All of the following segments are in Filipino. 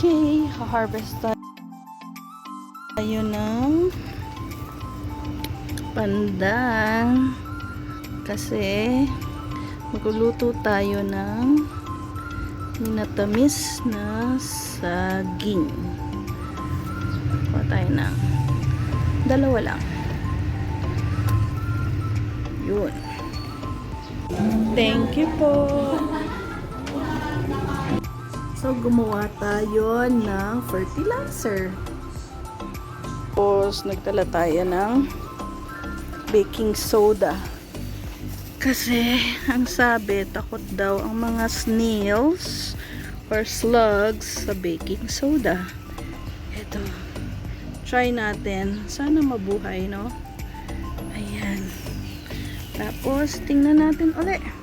Okay, harvest tayo ng pandan kasi magluluto tayo ng minatamis na saging. Kuha tayo ng dalawa lang. Yun. Thank you po. So, gumawa tayo ng fertilizer. Tapos, nagtala tayo ng baking soda. Kasi, ang sabi, takot daw ang mga snails or slugs sa baking soda. Ito. Try natin. Sana mabuhay, no? Ayan. Tapos, tingnan natin ulit.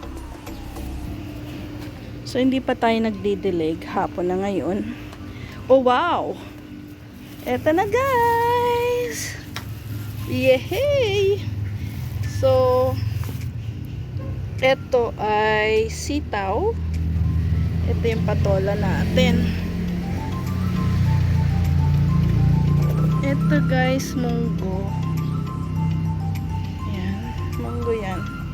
So, hindi pa tayo nagdidilig. Hapon na ngayon. Oh, wow! Eto na, guys! Yehey! So, eto ay sitaw. Ito yung patola natin. Ito, guys, munggo. Yan. Munggo yan.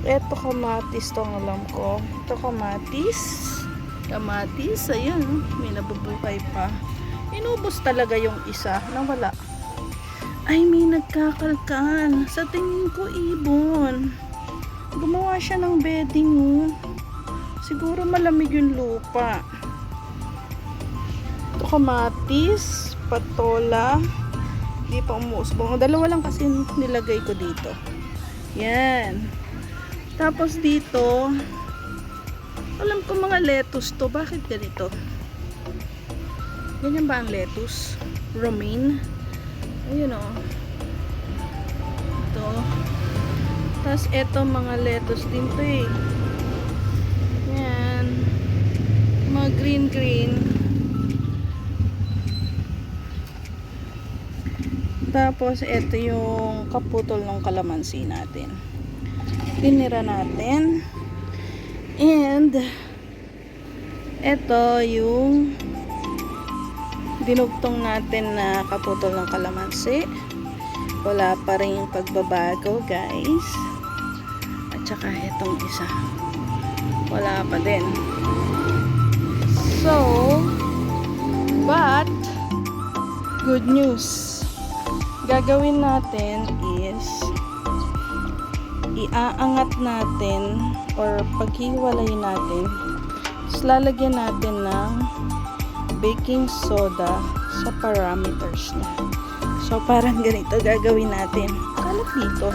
Ito kamatis to ang alam ko. Ito kamatis. Kamatis, ayun, oh. may nabubuhay pa. Inubos talaga yung isa. Nawala. Ay, may nagkakalkan. Sa tingin ko, ibon. Gumawa siya ng bedding, oh. Siguro malamig yung lupa. Ito kamatis, patola. Hindi pa umuusbong. Dalawa lang kasi nilagay ko dito. Yan. Tapos dito, alam ko mga lettuce to. Bakit ganito? Ganyan ba ang lettuce? Romaine? Ayun o. Ito. Tapos eto mga lettuce din to eh. Yan. Mga green green. Tapos eto yung kaputol ng kalamansi natin tinira natin. And, ito yung dinugtong natin na kaputol ng kalamansi. Wala pa rin pagbabago, guys. At saka itong isa. Wala pa din. So, but, good news. Gagawin natin is, iaangat natin or paghiwalay natin tapos lalagyan natin ng baking soda sa parameters niya. So parang ganito gagawin natin. Kalat dito.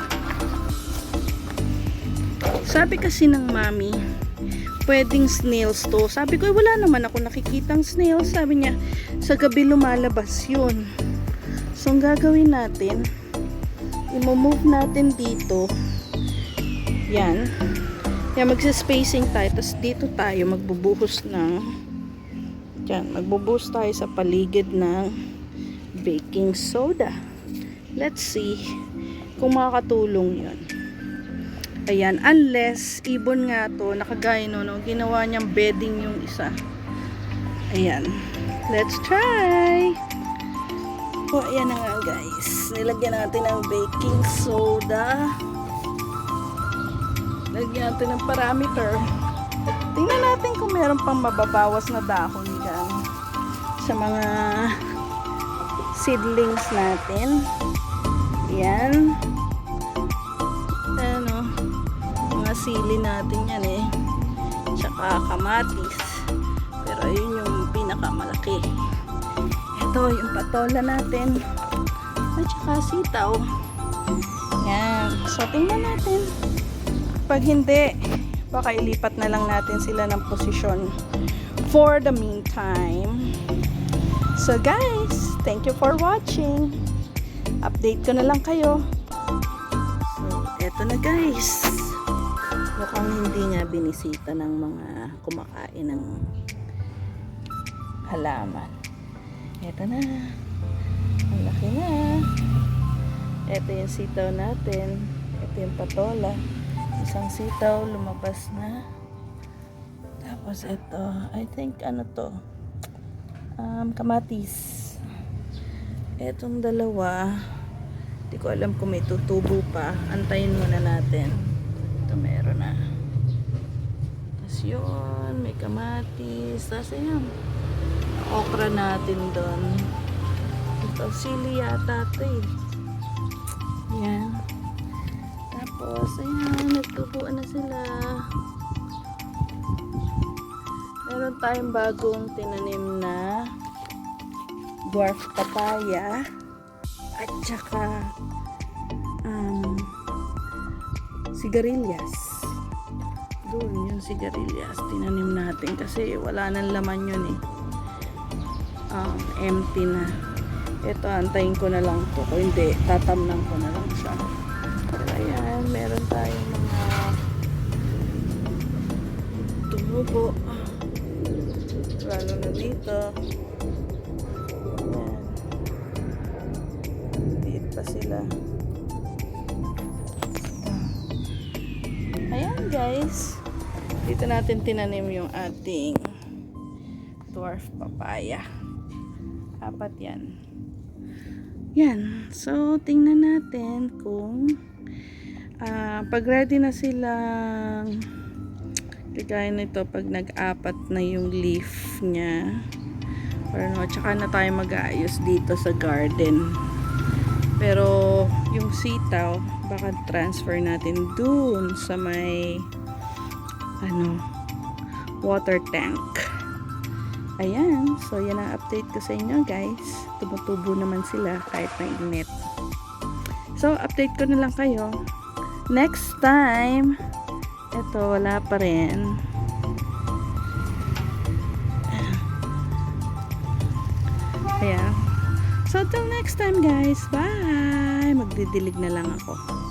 Sabi kasi ng mami pwedeng snails to. Sabi ko wala naman ako nakikitang snails. Sabi niya sa gabi lumalabas yun. So ang gagawin natin i-move natin dito yan. Yan, magsa-spacing tayo. Tapos dito tayo magbubuhos ng yan, magbubuhos tayo sa paligid ng baking soda. Let's see kung makakatulong yun. Ayan, unless ibon nga to, nakagaya no, no, ginawa niyang bedding yung isa. Ayan. Let's try! O, ayan na nga guys. Nilagyan natin ng baking soda. Lagyan natin ng parameter. Tingnan natin kung meron pang mababawas na dahon dyan sa mga seedlings natin. Yan. Ano, mga sili natin yan eh. Tsaka kamatis. Pero yun yung pinakamalaki. Ito yung patola natin. At saka sitaw. Yan. So, tingnan natin. Pag hindi, baka ilipat na lang natin sila ng posisyon for the meantime. So guys, thank you for watching. Update ko na lang kayo. So, eto na guys. Mukhang hindi nga binisita ng mga kumakain ng halaman. Eto na. Ang laki na. Ito yung sitaw natin. Ito yung patola. Isang sitaw, lumabas na. Tapos ito, I think ano to, um, kamatis. Etong dalawa, hindi ko alam kung may tutubo pa. Antayin muna natin. Ito meron na. Tapos yun, may kamatis. Tapos ayan, okra natin doon. Ito, sili yata ito eh. Yan. Tapos, ayan, nagtubuan na sila. Meron tayong bagong tinanim na dwarf papaya at saka um, sigarilyas. Doon yung sigarilyas. Tinanim natin kasi wala nang laman yun eh. Um, empty na. Ito, antayin ko na lang to. Kung hindi, tatamnan ko na lang siya. Pero ayan, meron tayong tumubo. Lalo na dito. Ayan. Liit pa sila. Ayan guys. Dito natin tinanim yung ating dwarf papaya. Apat yan. Yan. So, tingnan natin kung ah pag ready na silang kagaya nito pag nag-apat na yung leaf niya or ano, tsaka na tayo mag-aayos dito sa garden. Pero yung sitaw, baka transfer natin dun sa may ano, water tank. Ayan, so yan ang update ko sa inyo guys. Tumutubo naman sila kahit na init. So, update ko na lang kayo. Next time, ito wala pa rin. Ayan. So, till next time guys. Bye! Magdidilig na lang ako.